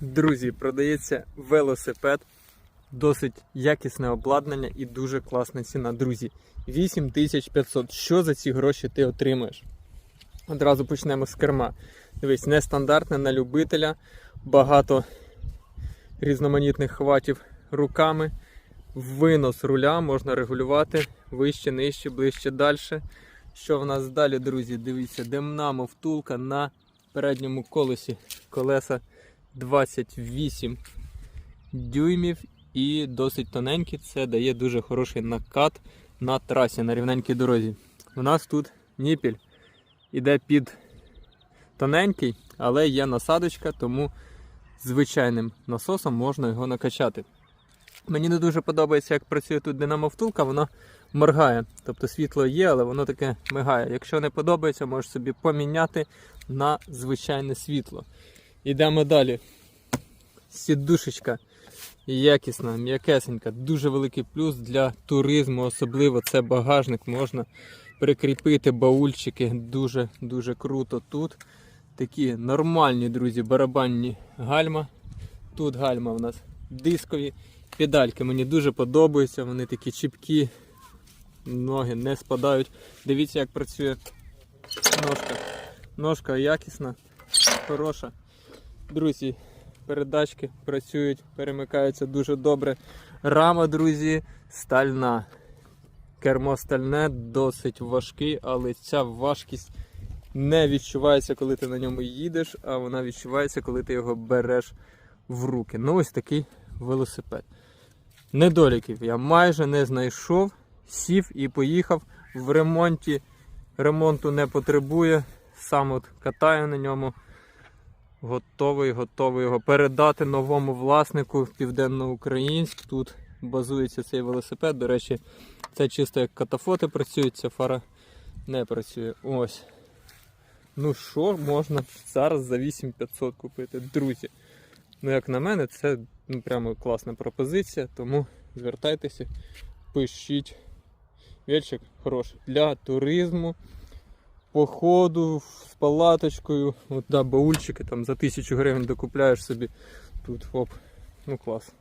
Друзі, продається велосипед, досить якісне обладнання і дуже класна ціна. Друзі, 8500. Що за ці гроші ти отримаєш? Одразу почнемо з керма. Дивись, нестандартне на любителя, багато різноманітних хватів руками. Винос руля можна регулювати вище, нижче, ближче, далі. Що в нас далі, друзі? Дивіться, демнамо втулка на передньому колесі колеса 28 дюймів і досить тоненькі. Це дає дуже хороший накат на трасі на рівненькій дорозі. У нас тут ніпіль іде під тоненький, але є насадочка, тому звичайним насосом можна його накачати. Мені не дуже подобається, як працює тут динамо втулка, воно моргає. Тобто світло є, але воно таке мигає. Якщо не подобається, можеш собі поміняти на звичайне світло. Йдемо далі. Сідушечка якісна, м'якесенька, дуже великий плюс для туризму, особливо це багажник, можна прикріпити баульчики. Дуже-дуже круто тут. Такі нормальні, друзі, барабанні гальма. Тут гальма у нас дискові. Педальки мені дуже подобаються, вони такі чіпкі, ноги не спадають. Дивіться, як працює ножка. Ножка якісна, хороша. Друзі, передачки працюють, перемикаються дуже добре. Рама, друзі, стальна. Кермо стальне, досить важкий, але ця важкість не відчувається, коли ти на ньому їдеш, а вона відчувається, коли ти його береш в руки. Ну, ось такий велосипед. Недоліків я майже не знайшов, сів і поїхав в ремонті. Ремонту не потребує. Сам от катаю на ньому. Готовий, готовий його передати новому власнику в Південноукраїнськ. Тут базується цей велосипед. До речі, це чисто як катафоти працюють, ця фара не працює. Ось. Ну що можна зараз за 8500 купити, друзі? Ну, як на мене, це ну, прямо класна пропозиція, тому звертайтеся, пишіть. Вільчик хороший для туризму, походу з палаточкою. От, да, баульчики там за тисячу гривень докупляєш собі тут. хоп. ну клас.